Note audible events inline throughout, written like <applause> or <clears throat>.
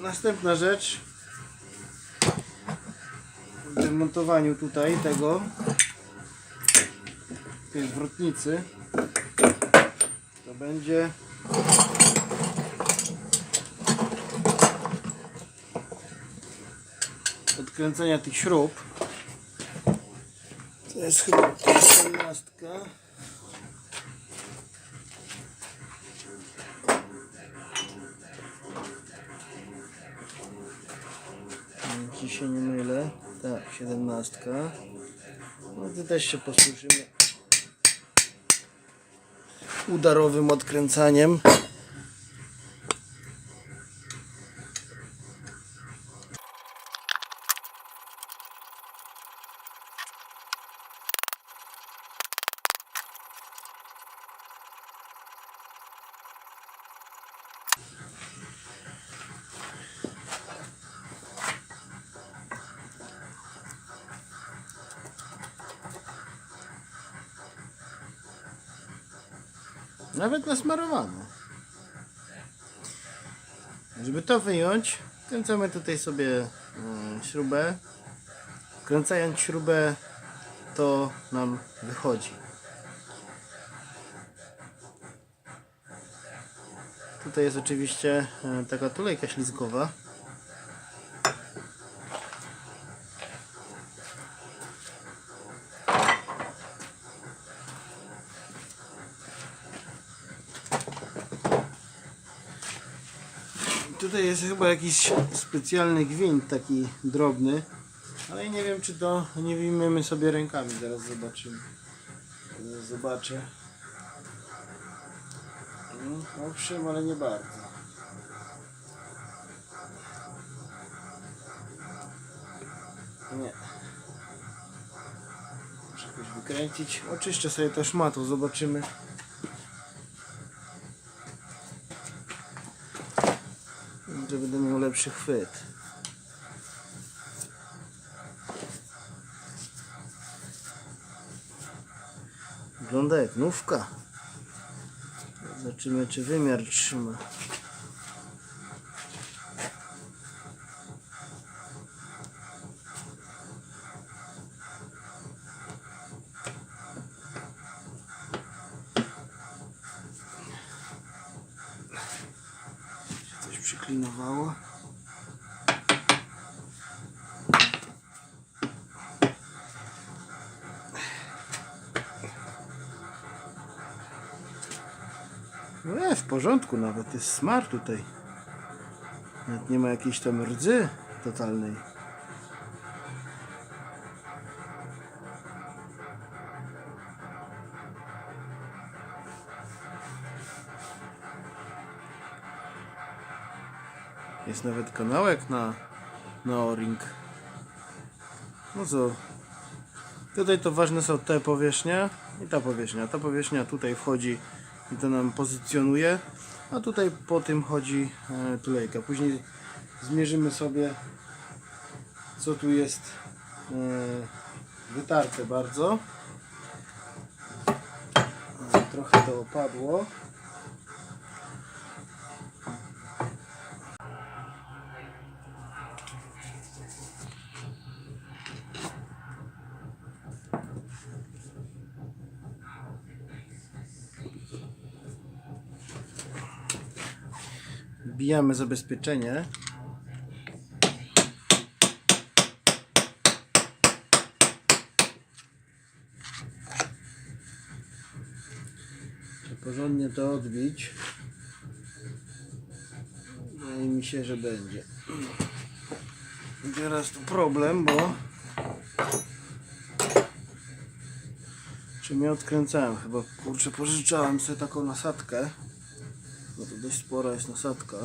Następna rzecz. W demontowaniu tutaj tego tej zwrotnicy to będzie odkręcenia tych śrub. To jest chyba 18 jeśli się nie mylę. Tak, 17 no to też się posłużymy udarowym odkręcaniem Nawet nasmarowano. Żeby to wyjąć, kręcamy tutaj sobie mm, śrubę. Kręcając śrubę, to nam wychodzi. Tutaj jest oczywiście e, taka tulejka ślizgowa. Tutaj jest chyba jakiś specjalny gwint taki drobny, ale nie wiem czy to nie wyjmiemy sobie rękami, zaraz zobaczymy. Zaraz zobaczę. No, owszem, ale nie bardzo. Nie. Muszę jakoś wykręcić. Oczyszczę sobie to szmatą, zobaczymy. Że będę miał lepszy chwyt. Wygląda jak nówka. Zobaczymy czy wymiar trzyma. Przyklinowało. No jest w porządku nawet, jest smar tutaj. Nawet nie ma jakiejś tam rdzy totalnej. Jest nawet kanałek na, na o-ring. No co? Tutaj to ważne są te powierzchnie i ta powierzchnia. Ta powierzchnia tutaj wchodzi i to nam pozycjonuje, a tutaj po tym chodzi e, tulejka. Później zmierzymy sobie co tu jest e, wytarte bardzo. Trochę to opadło. Wbijamy zabezpieczenie. Porządnie to odbić. Wydaje mi się, że będzie. Teraz tu problem, bo czy mnie odkręcałem? Chyba kurczę pożyczałem sobie taką nasadkę. Dość spora jest nasadka.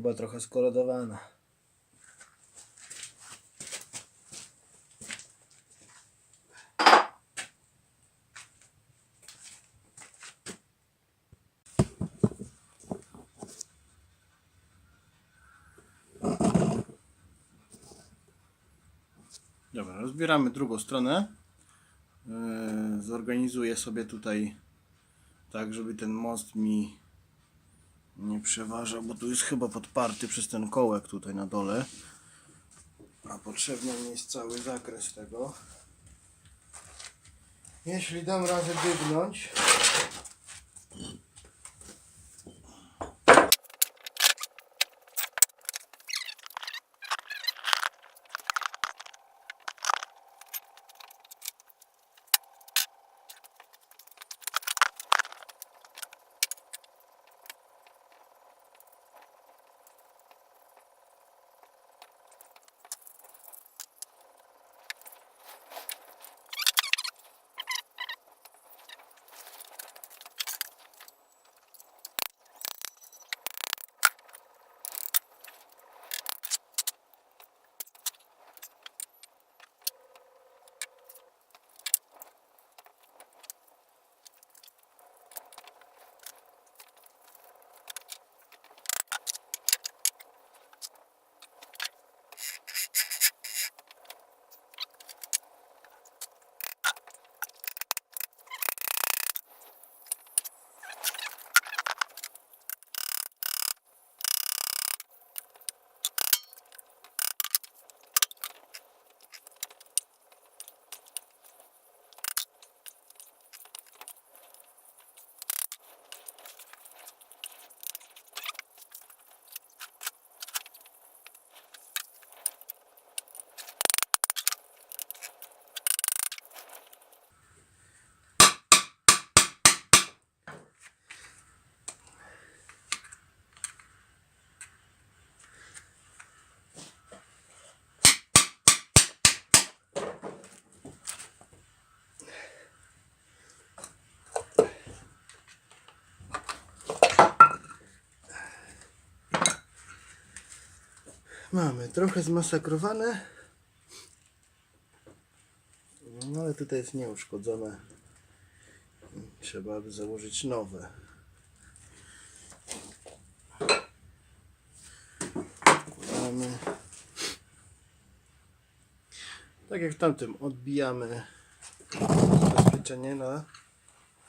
Śruba trochę skorodowana. Dobra, rozbieramy drugą stronę. Yy, Zorganizuję sobie tutaj tak, żeby ten most mi nie przeważał, bo tu jest chyba podparty przez ten kołek tutaj na dole. A potrzebny mi jest cały zakres tego. Jeśli dam radę dygnąć, mamy trochę zmasakrowane. No ale tutaj jest nieuszkodzone. Trzeba by założyć nowe. Wkładamy. Tak jak w tamtym, odbijamy zabezpieczenie na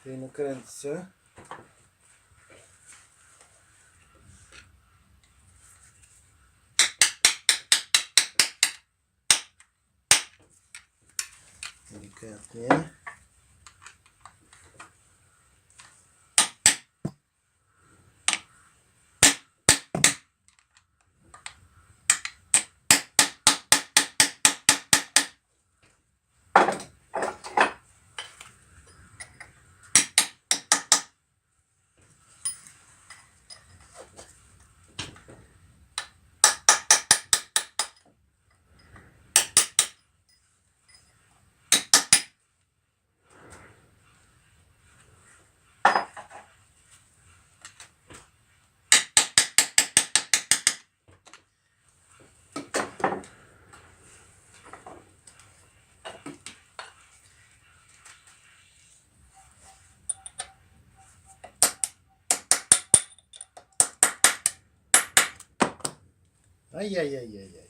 tej nakrętce. Aqui, ó. Ajajajajaj.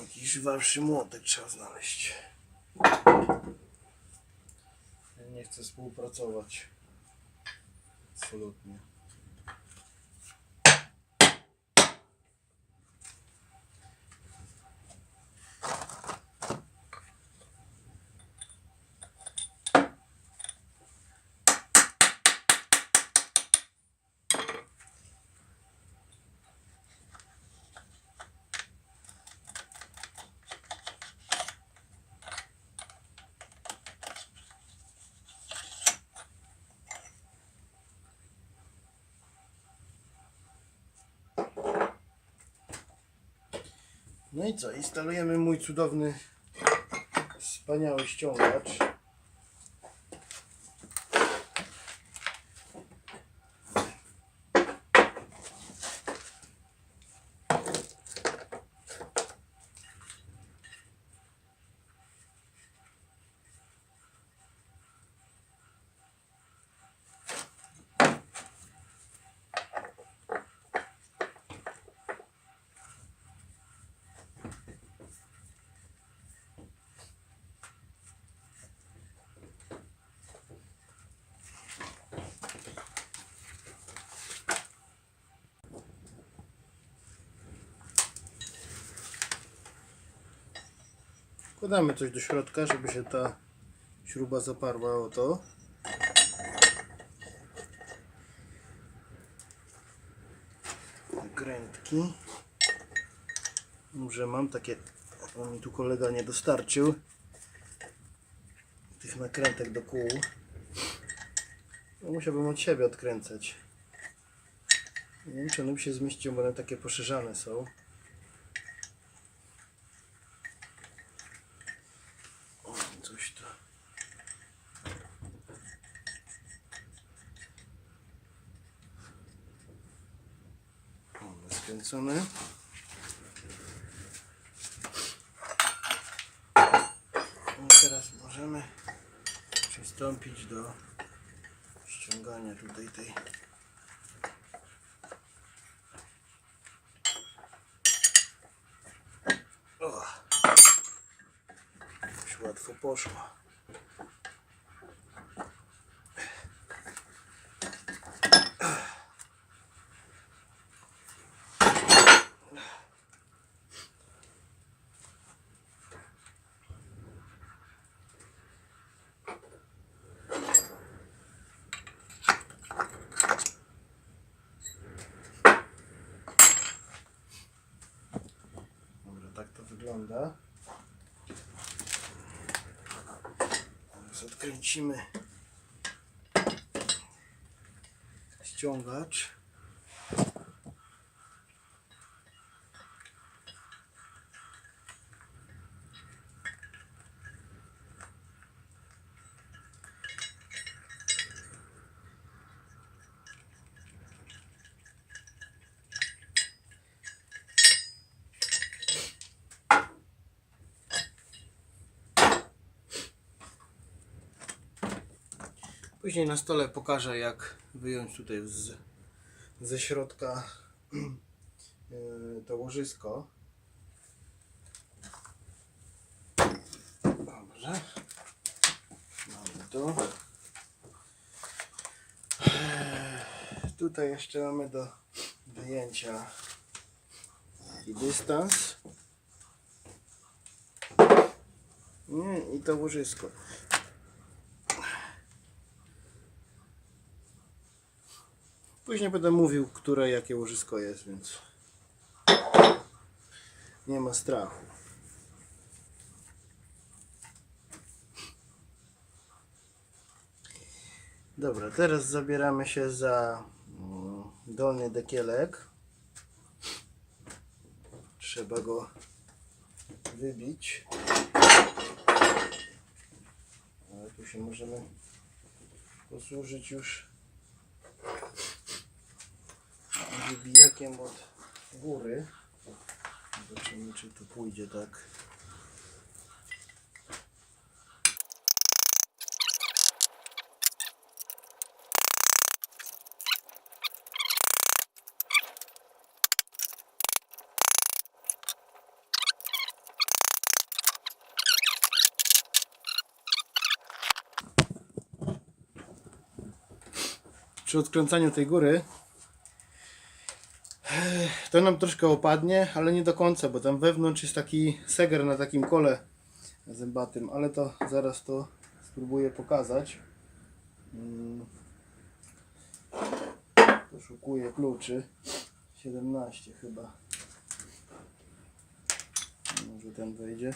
Jakiś warszy młotek trzeba znaleźć. Ja nie chcę współpracować. Absolutnie. No i co? Instalujemy mój cudowny, wspaniały ściągacz. Wkładamy coś do środka, żeby się ta śruba zaparła o to. Krętki. Może mam takie, bo mi tu kolega nie dostarczył tych nakrętek do kół. No, musiałbym od siebie odkręcać. Nie wiem, czy one by się zmieściły, bo one takie poszerzane są. O, coś tu. I teraz możemy przystąpić do ściągania tutaj tej o. Już łatwo poszło. Dobra, tak to wygląda. Teraz odkręcimy ściągacz. Później na stole pokażę jak wyjąć tutaj z, ze środka yy, <clears throat> to łożysko. Dobrze. Mamy to. Eee, Tutaj jeszcze mamy do wyjęcia i dystans. Nie, i to łożysko. Później będę mówił, które jakie łożysko jest, więc nie ma strachu. Dobra, teraz zabieramy się za mm, dolny dekielek. Trzeba go wybić. Ale tu się możemy posłużyć już wybijakiem od góry. Zobaczymy, czy to pójdzie tak. Przy odkręcaniu tej góry to nam troszkę opadnie, ale nie do końca, bo tam wewnątrz jest taki seger na takim kole zębatym, ale to zaraz to spróbuję pokazać. Mm. Poszukuję kluczy. 17 chyba. Może ten wejdzie.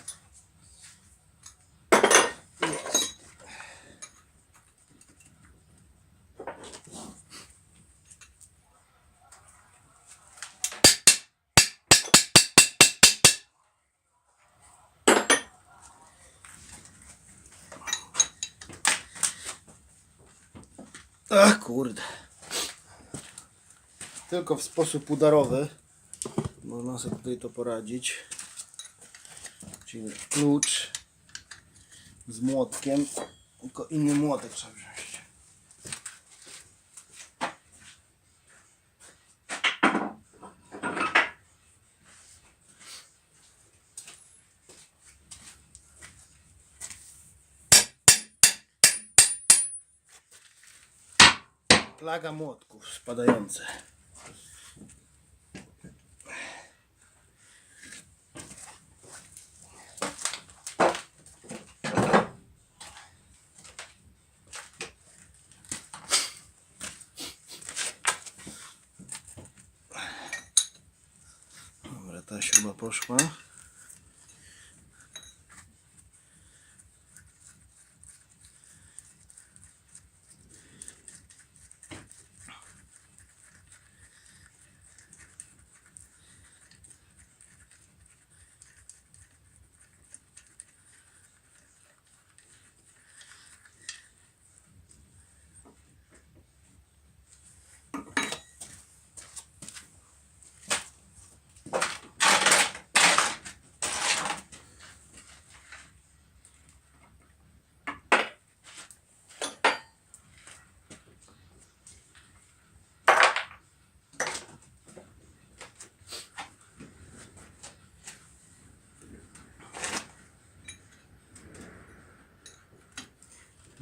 Ach kurde. Tylko w sposób udarowy można sobie tutaj to poradzić. Czyli klucz z młotkiem. Tylko inny młotek trzeba wziąć. plaga młotków spadające. Dobra, ta śruba poszła.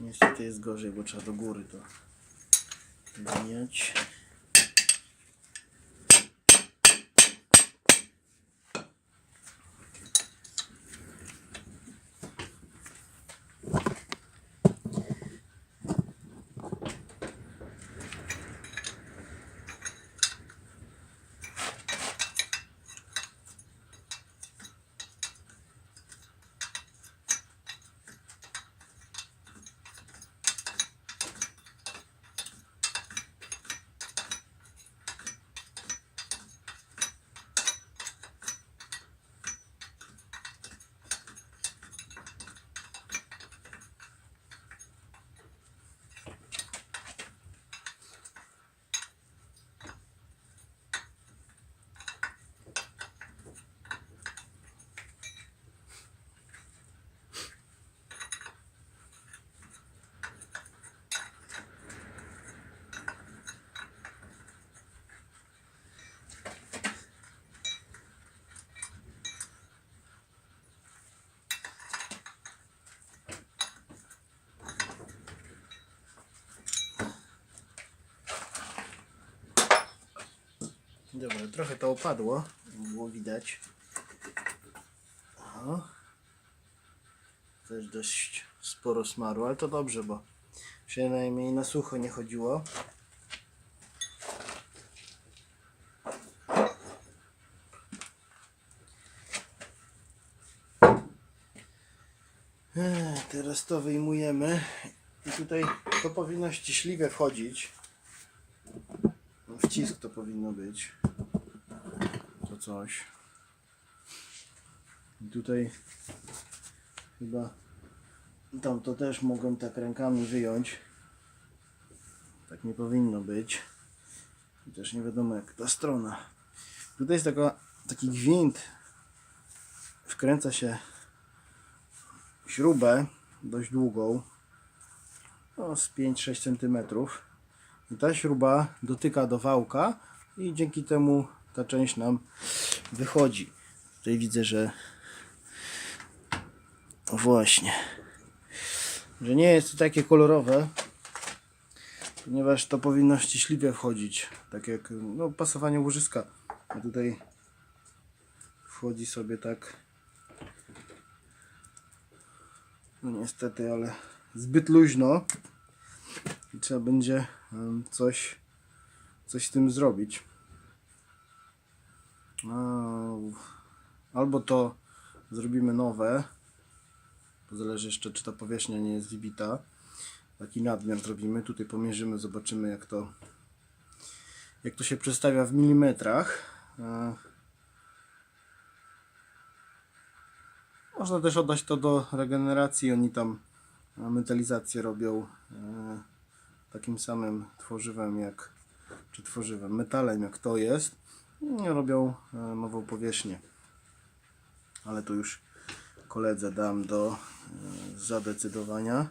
Niestety jest gorzej, bo trzeba do góry to zmieniać. Dobra, trochę to opadło, było widać. O. Też dość sporo smaru, ale to dobrze, bo przynajmniej na sucho nie chodziło. Teraz to wyjmujemy i tutaj to powinno ściśliwie wchodzić. Wcisk to powinno być. Coś. I tutaj chyba tam to też mogłem tak rękami wyjąć. Tak nie powinno być. Też nie wiadomo jak ta strona. Tutaj jest taka, taki gwint. Wkręca się śrubę dość długą. No, z 5-6 centymetrów. I ta śruba dotyka do wałka i dzięki temu ta część nam wychodzi. Tutaj widzę, że o właśnie, że nie jest to takie kolorowe, ponieważ to powinno ściśliwie wchodzić, tak jak no, pasowanie łożyska. A tutaj wchodzi sobie tak, no niestety, ale zbyt luźno i trzeba będzie coś, coś z tym zrobić. Albo to zrobimy nowe, bo zależy jeszcze czy ta powierzchnia nie jest wybita. Taki nadmiar zrobimy, tutaj pomierzymy, zobaczymy jak to jak to się przedstawia w milimetrach. Można też oddać to do regeneracji, oni tam metalizację robią e, takim samym tworzywem jak, czy tworzywem, metalem jak to jest. Robią e, nową powierzchnię. Ale to już koledze dam do e, zadecydowania.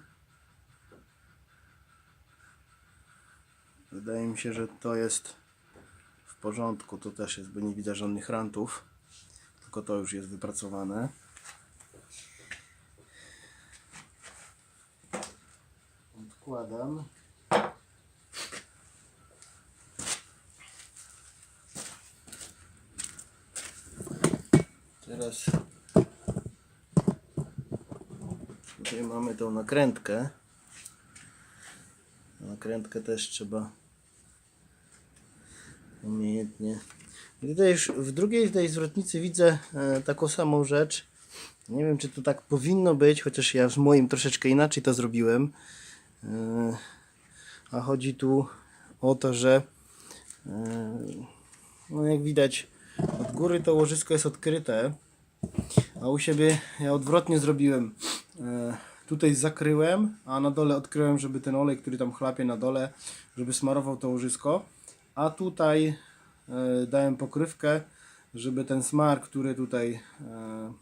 Wydaje mi się, że to jest w porządku. To też jest, bo nie widać żadnych rantów. Tylko to już jest wypracowane. Odkładam. Teraz tutaj mamy tą nakrętkę. Nakrętkę też trzeba umiejętnie I tutaj już w drugiej tej zwrotnicy widzę e, taką samą rzecz. Nie wiem, czy to tak powinno być, chociaż ja w moim troszeczkę inaczej to zrobiłem. E, a chodzi tu o to, że e, no jak widać od góry to łożysko jest odkryte, a u siebie ja odwrotnie zrobiłem. E, tutaj zakryłem, a na dole odkryłem, żeby ten olej, który tam chlapie na dole, żeby smarował to łożysko. A tutaj e, dałem pokrywkę, żeby ten smar, który tutaj e,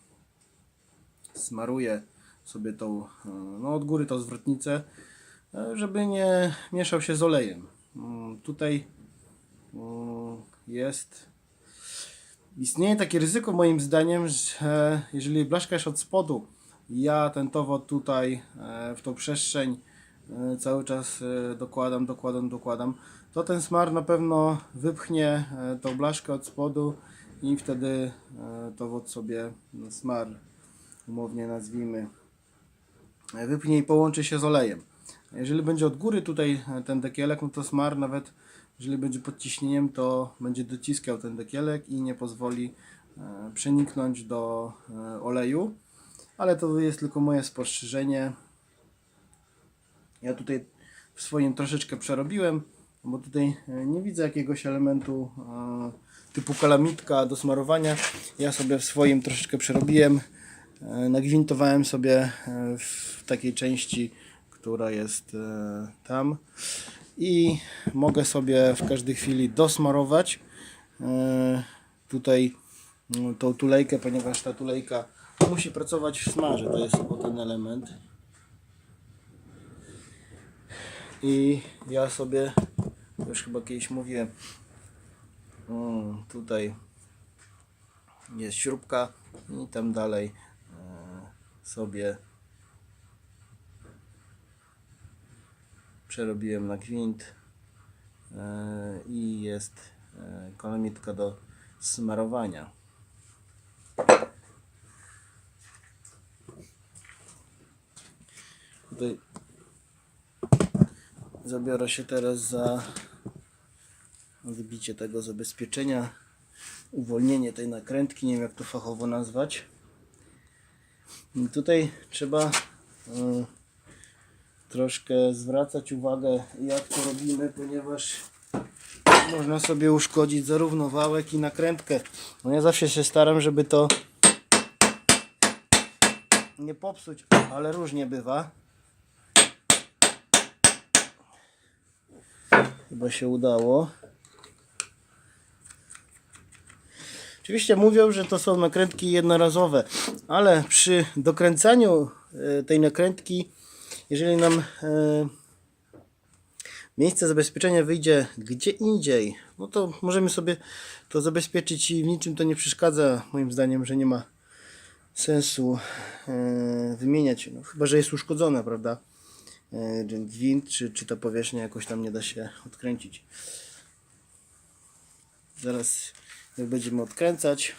smaruje sobie tą, e, no od góry tą zwrotnicę, e, żeby nie mieszał się z olejem. Mm, Tutaj mm, jest Istnieje takie ryzyko moim zdaniem, że jeżeli blaszka jest od spodu, ja ten towar tutaj e, w tą przestrzeń e, cały czas e, dokładam, dokładam, dokładam, to ten smar na pewno wypchnie tą blaszkę od spodu i wtedy e, towar sobie smar, umownie nazwijmy, wypchnie i połączy się z olejem. Jeżeli będzie od góry tutaj ten dekielek, no to smar nawet jeżeli będzie pod ciśnieniem, to będzie dociskał ten dekielek i nie pozwoli e, przeniknąć do e, oleju. Ale to jest tylko moje spostrzeżenie. Ja tutaj w swoim troszeczkę przerobiłem, bo tutaj e, nie widzę jakiegoś elementu typu kalamitka do smarowania. Ja sobie w swoim troszeczkę przerobiłem. Nagwintowałem sobie w takiej części, która jest tam i mogę sobie w każdej chwili dosmarować e, tutaj no, tą tulejkę, ponieważ ta tulejka musi pracować w smarze, to jest ten element. I ja sobie już chyba kiedyś mówiłem o, tutaj jest śrubka i tam dalej e, sobie przerobiłem na gwint e, i jest e, kolamitka do smarowania. Tutaj zabiorę się teraz za wybicie tego zabezpieczenia, uwolnienie tej nakrętki, nie wiem jak to fachowo nazwać. I tutaj trzeba e, troszkę zwracać uwagę jak to robimy, ponieważ można sobie uszkodzić zarówno wałek i nakrętkę. No ja zawsze się staram, żeby to nie popsuć, ale różnie bywa. Chyba się udało. Oczywiście mówią, że to są nakrętki jednorazowe, ale przy dokręcaniu e, tej nakrętki, jeżeli nam e, miejsce zabezpieczenia wyjdzie gdzie indziej, no to możemy sobie to zabezpieczyć i w niczym to nie przeszkadza. Moim zdaniem, że nie ma sensu e, wymieniać, no, chyba że jest uszkodzona, prawda? E, gwint, czy, czy ta powierzchnia jakoś tam nie da się odkręcić. Zaraz będziemy odkręcać.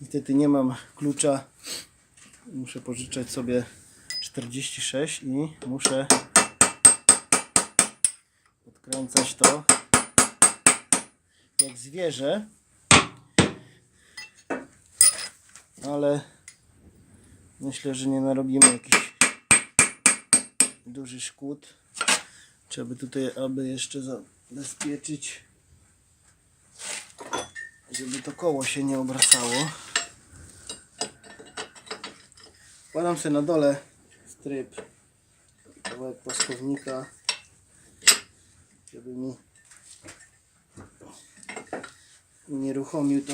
Niestety nie mam klucza. Muszę pożyczać sobie 46 i muszę odkręcać to jak zwierzę. Ale myślę, że nie narobimy jakiś duży szkód. Trzeba by tutaj aby jeszcze zabezpieczyć, żeby to koło się nie obracało. Wkładam sobie na dole. Stryp, kawałek płaskownika, żeby mi nie ruchomił to.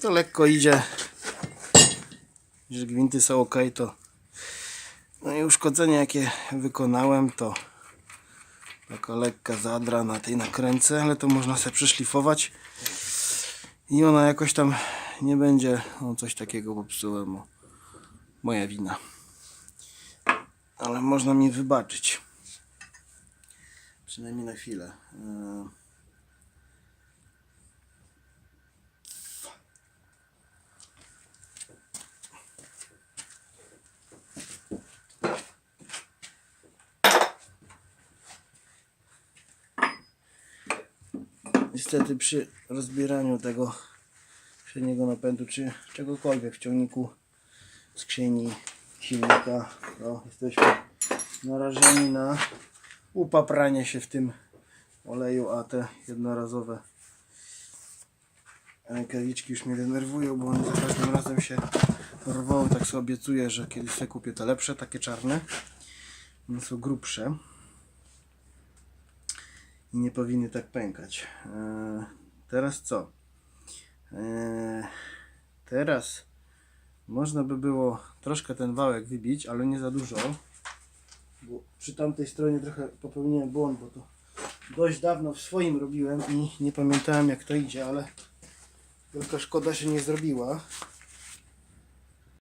To lekko idzie. Że gwinty są ok, to no i uszkodzenia jakie wykonałem to taka lekka zadra na tej nakręce, ale to można sobie przeszlifować i ona jakoś tam nie będzie. O, coś takiego popsułem. O, moja wina. Ale można mi wybaczyć. Przynajmniej na chwilę. Niestety przy rozbieraniu tego przedniego napędu czy czegokolwiek w ciągniku skrzyni silnika no, jesteśmy narażeni na upapranie się w tym oleju, a te jednorazowe rękawiczki już mnie denerwują, bo one za każdym razem się rwą, tak sobie obiecuję, że kiedyś sobie kupię te lepsze, takie czarne one są grubsze nie powinny tak pękać. Eee, teraz co? Eee, teraz można by było troszkę ten wałek wybić, ale nie za dużo. Bo przy tamtej stronie trochę popełniłem błąd, bo to dość dawno w swoim robiłem i nie pamiętałem jak to idzie, ale tylko szkoda się nie zrobiła.